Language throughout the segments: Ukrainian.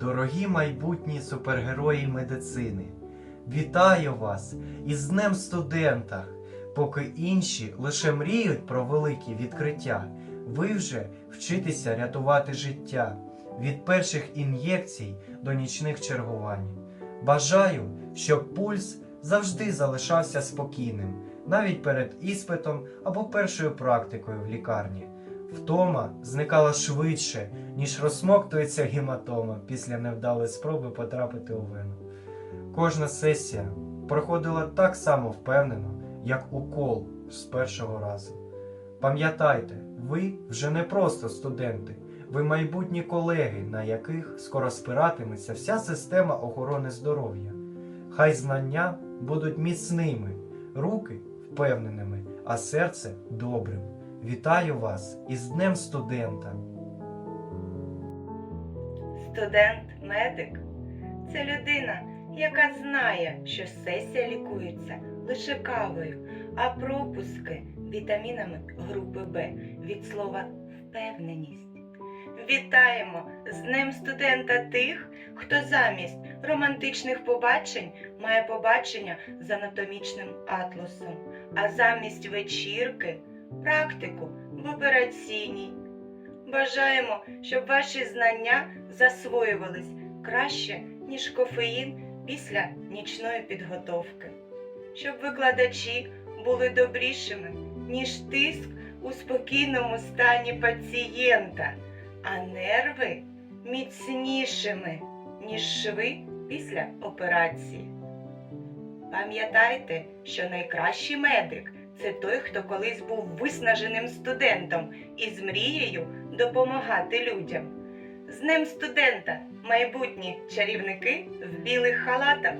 дорогі майбутні супергерої медицини. Вітаю вас із Днем студента! Поки інші лише мріють про великі відкриття, ви вже вчитеся рятувати життя від перших ін'єкцій до нічних чергувань. Бажаю, щоб пульс завжди залишався спокійним, навіть перед іспитом або першою практикою в лікарні. Втома зникала швидше, ніж розсмоктується гематома після невдалої спроби потрапити у вену. Кожна сесія проходила так само впевнено, як укол з першого разу. Пам'ятайте, ви вже не просто студенти, ви майбутні колеги, на яких скоро спиратиметься вся система охорони здоров'я. Хай знання будуть міцними, руки впевненими, а серце добрим. Вітаю вас із Днем студента! Студент-медик це людина, яка знає, що сесія лікується лише кавою, а пропуски вітамінами групи Б від слова впевненість. Вітаємо з Днем студента тих, хто замість романтичних побачень має побачення з анатомічним атласом, а замість вечірки практику в операційній. Бажаємо, щоб ваші знання засвоювались краще, ніж кофеїн після нічної підготовки, щоб викладачі були добрішими, ніж тиск у спокійному стані пацієнта, а нерви міцнішими, ніж шви після операції. Пам'ятайте, що найкращий медик це той, хто колись був виснаженим студентом і з мрією допомагати людям. З ним студента майбутні чарівники в білих халатах.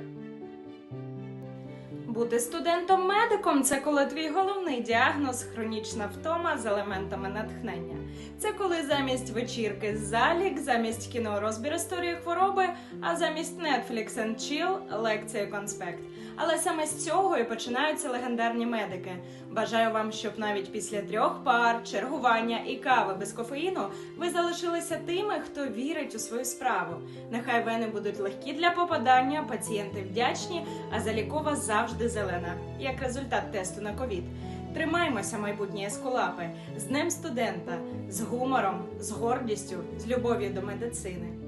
Бути студентом-медиком це коли твій головний діагноз хронічна втома з елементами натхнення. Це коли замість вечірки залік, замість кіно розбір історії хвороби, а замість Netflix and Chill лекція конспект. Але саме з цього і починаються легендарні медики. Бажаю вам, щоб навіть після трьох пар, чергування і кави без кофеїну ви залишилися тими, хто вірить у свою справу. Нехай вени будуть легкі для попадання, пацієнти вдячні, а залікова завжди зелена, як результат тесту на ковід. Тримаймося, майбутні ескулапи, з Днем студента, з гумором, з гордістю, з любов'ю до медицини.